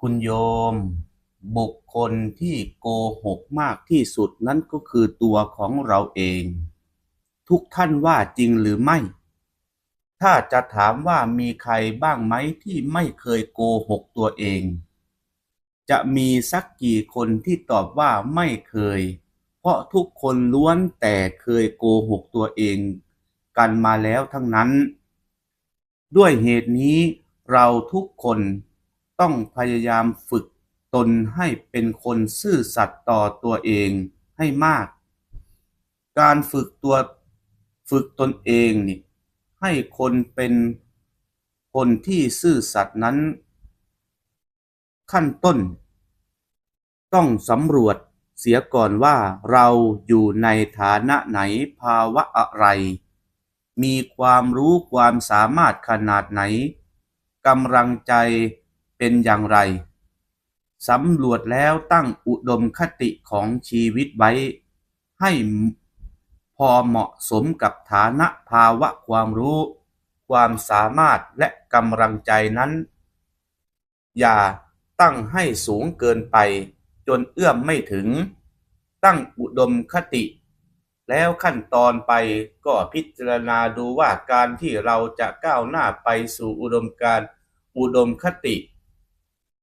คุณโยม บุคคลที่โกหกมากที่สุดนั่นก็คือตัวของเราเอง ทุกท่านว่าจริงหรือไม่ ถ้าจะถามว่ามีใครบ้างไหมที่ไม่เคยโกหกตัวเอง จะมีสักกี่คนที่ตอบว่าไม่เคย เพราะทุกคนล้วนแต่เคยโกหกตัวเอง กันมาแล้วทั้งนั้น ด้วยเหตุนี้เราทุกคน ต้องพยายามฝึกตนให้เป็นคนซื่อสัตย์ต่อตัวเองให้มาก การฝึกตัวฝึกตนเองนี่ให้คนเป็นคนที่ซื่อสัตย์นั้น ขั้นต้น ต้องสำรวจเสียก่อนว่าเราอยู่ในฐานะไหนภาวะอะไร มีความรู้ความสามารถขนาดไหนกำลังใจ เป็นอย่างไรสำรวจแล้วตั้งอุดมคติของชีวิตไว้ ให้พอเหมาะสมกับฐานะภาวะความรู้ ความสามารถและกำลังใจนั้น อย่าตั้งให้สูงเกินไป จนเอื้อมไม่ถึง ตั้งอุดมคติ แล้วขั้นตอนไปก็พิจารณาดูว่าการที่เราจะก้าวหน้าไปสู่อุดมการอุดมคติ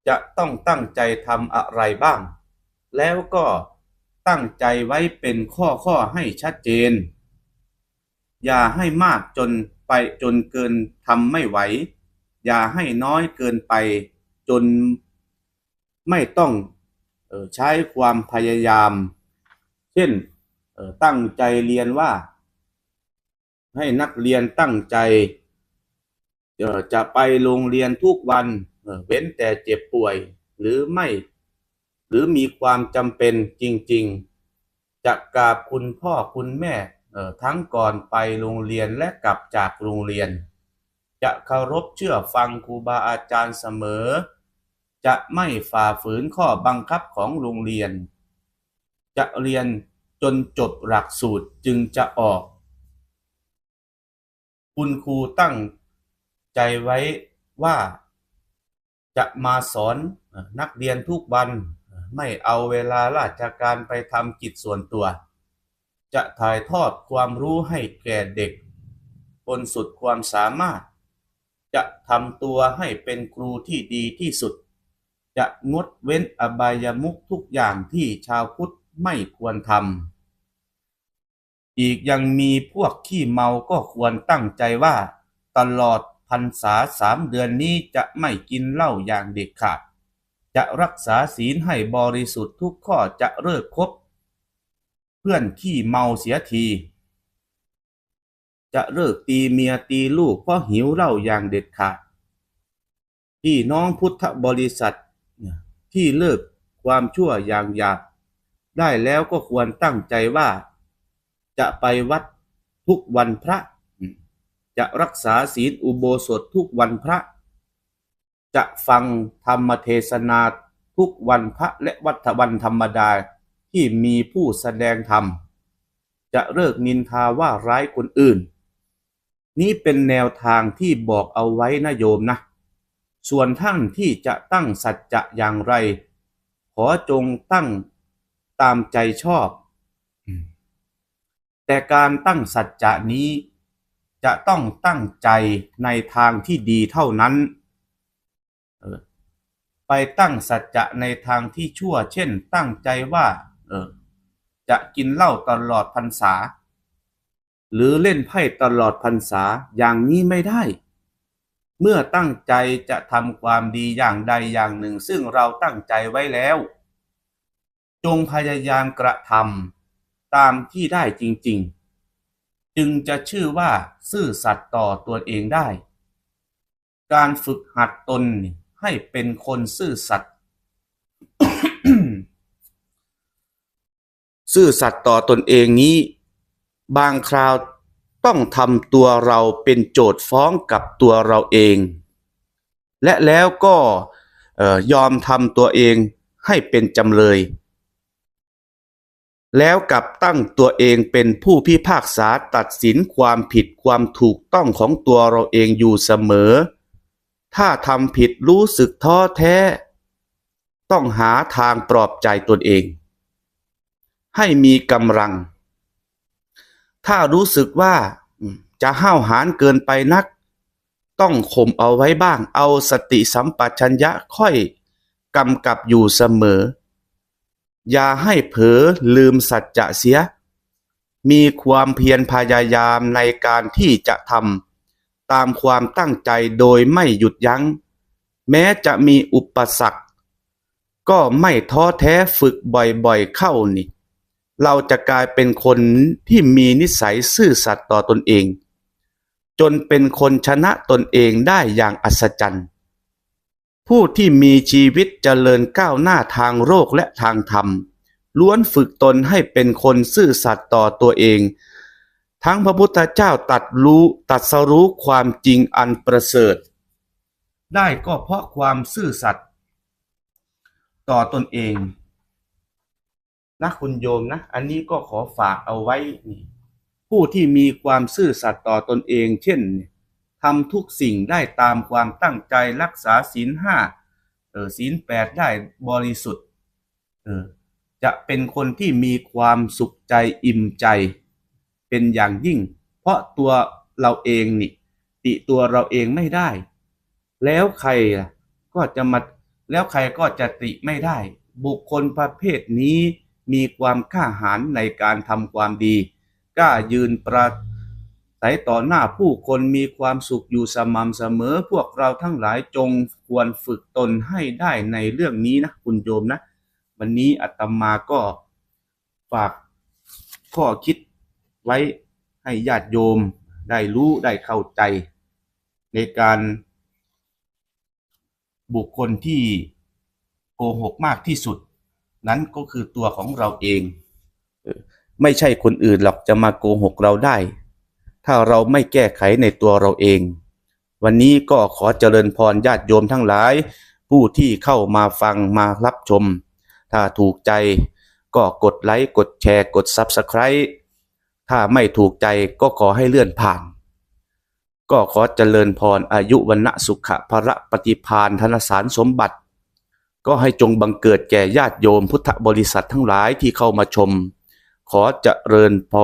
จะต้องตั้งใจทำอะไรบ้าง แล้วก็ตั้งใจไว้เป็นข้อข้อๆให้ชัดเจน อย่าให้มากจนไปจนเกินทำไม่ไหว อย่าให้น้อยเกินไปจนไม่ต้องออใช้ความพยายาม เช่นตั้งใจเรียนว่า ให้นักเรียนตั้งใจจะไปโรงเรียนทุกวัน เว้นแต่เจ็บป่วยหรือไม่ หรือมีความจำเป็นจริง ๆ จะกราบคุณพ่อคุณแม่ทั้งก่อนไปโรงเรียนและกลับจากโรงเรียน จะเคารพเชื่อฟังครูบาอาจารย์เสมอ จะไม่ฝ่าฝืนข้อบังคับของโรงเรียน จะเรียนจนจบหลักสูตรจึงจะออก คุณครูตั้งใจไว้ว่า จะมาสอนนักเรียนทุกวัน ไม่เอาเวลาราชการไปทำกิจส่วนตัว จะถ่ายทอดความรู้ให้แก่เด็กบนสุดความสามารถ จะทำตัวให้เป็นครูที่ดีที่สุด จะงดเว้นอบายมุขทุกอย่างที่ชาวพุทธไม่ควรทำอีกยังมีพวกขี้เมาก็ควรตั้งใจว่า ตลอด รรษาสามเดือนนี้จะไม่กินเหล้าอย่างเด็ดขาด จะรักษาศีลให้บริสุทธิ์ทุกข้อจะเลิกคบ เพื่อนขี้เมาเสียที จะเลิกตีเมียตีลูกเพราะหิวเหล้าอย่างเด็ดขาด พี่น้องพุทธบริษัทที่เลิกความชั่วอย่างหยาบได้แล้วก็ควรตั้งใจว่า จะไปวัดทุกวันพระ จะรักษาศีลอุโบสถทุกวันพระ จะฟังธรรมเทศนาทุกวันพระและวัฏวันธรรมดาที่มีผู้แสดงธรรม จะเลิกนินทาว่าร้ายคนอื่น นี้เป็นแนวทางที่บอกเอาไว้นะโยมนะ ส่วนท่านที่จะตั้งสัจจะอย่างไร ขอจงตั้งตามใจชอบ แต่การตั้งสัจจะนี้ จะต้องตั้งใจในทางที่ดีเท่านั้นออไปตั้งสัจจะในทางที่ชั่ว เช่น ตั้งใจว่าเออจะกินเหล้าตลอดพรรษา หรือเล่นไพ่ตลอดพรรษาอย่างนี้ไม่ได้ เมื่อตั้งใจจะทำความดีอย่างใดอย่างหนึ่ง ซึ่งเราตั้งใจไว้แล้ว จงพยายามกระทำตามที่ได้จริง ๆ จึงจะชื่อว่าซื่อสัตย์ต่อตัวเองได้ การฝึกหัดตนให้เป็นคนซื่อสัตย์ซื่อสัตย์ต่อตนเองนี้ บางคราวต้องทำตัวเราเป็นโจทย์ฟ้องกับตัวเราเอง และแล้วก็ออยอมทำตัวเองให้เป็นจำเลย แล้วกลับตั้งตัวเองเป็นผู้พิพากษาตัดสินความผิดความถูกต้องของตัวเราเองอยู่เสมอ ถ้าทำผิดรู้สึกท้อแท้ ต้องหาทางปลอบใจตนเอง ให้มีกำลัง ถ้ารู้สึกว่าจะห้าวหาญเกินไปนัก ต้องข่มเอาไว้บ้างเอาสติสัมปชัญญะค่อยกำกับอยู่เสมอ อย่าให้เผลอลืมสัจจะเสีย มีความเพียรพยายามในการที่จะทำตามความตั้งใจโดยไม่หยุดยัง้ง แม้จะมีอุปสรรค ก็ไม่ท้อแท้ฝึกบ่อยๆเข้านี่ เราจะกลายเป็นคนที่มีนิสัยซื่อสัตย์ต่อตนเอง จนเป็นคนชนะตนเองได้อย่างอัศจรรย์ ผู้ที่มีชีวิตเจริญก้าวหน้าทางโลกและทางธรรม ล้วนฝึกตนให้เป็นคนซื่อสัตย์ต่อตัวเอง ทั้งพระพุทธเจ้าตัดรู้ตรัสรู้ความจริงอันประเสริฐ ได้ก็เพราะความซื่อสัตย์ต่อตนเองนะคุณโยมนะ อันนี้ก็ขอฝากเอาไว้ ผู้ที่มีความซื่อสัตย์ต่อตนเอง เช่น ทำทุกสิ่งได้ตามความตั้งใจรักษาศีลห้าเออศีลแปดได้บริสุทธิ์เออจะเป็นคนที่มีความสุขใจอิ่มใจ เป็นอย่างยิ่ง เพราะตัวเราเองนี่ติตัวเราเองไม่ได้ แล้วใครก็จะมาแล้วใครก็จะติไม่ได้ บุคคลประเภทนี้มีความกล้าหาญในการทำความดีกล้ายืนประ สัยต่อหน้าผู้คนมีความสุขอยู่สม่ำเสมอ พวกเราทั้งหลายจงควรฝึกตนให้ได้ในเรื่องนี้นะคุณโยมนะ วันนี้อาตมาก็ฝากข้อคิดไว้ให้ญาติโยมได้รู้ได้เข้าใจ ในการบุคคลที่โกหกมากที่สุด นั้นก็คือตัวของเราเอง ไม่ใช่คนอื่นหรอกจะมาโกหกเราได้ ถ้าเราไม่แก้ไขในตัวเราเอง วันนี้ก็ขอเจริญพรญาติโยมทั้งหลาย ผู้ที่เข้ามาฟังมารับชม ถ้าถูกใจก็กดไลค์กดแชร์กด Subscribe ถ้าไม่ถูกใจก็ขอให้เลื่อนผ่าน ก็ขอเจริญพรอายุวันณสุขะพระปฏิพานธนสารสมบัติ ก็ให้จงบังเกิดแก่ญาติโยมพุทธบริษัททั้งหลายที่เข้ามาชม ขอเจริญพร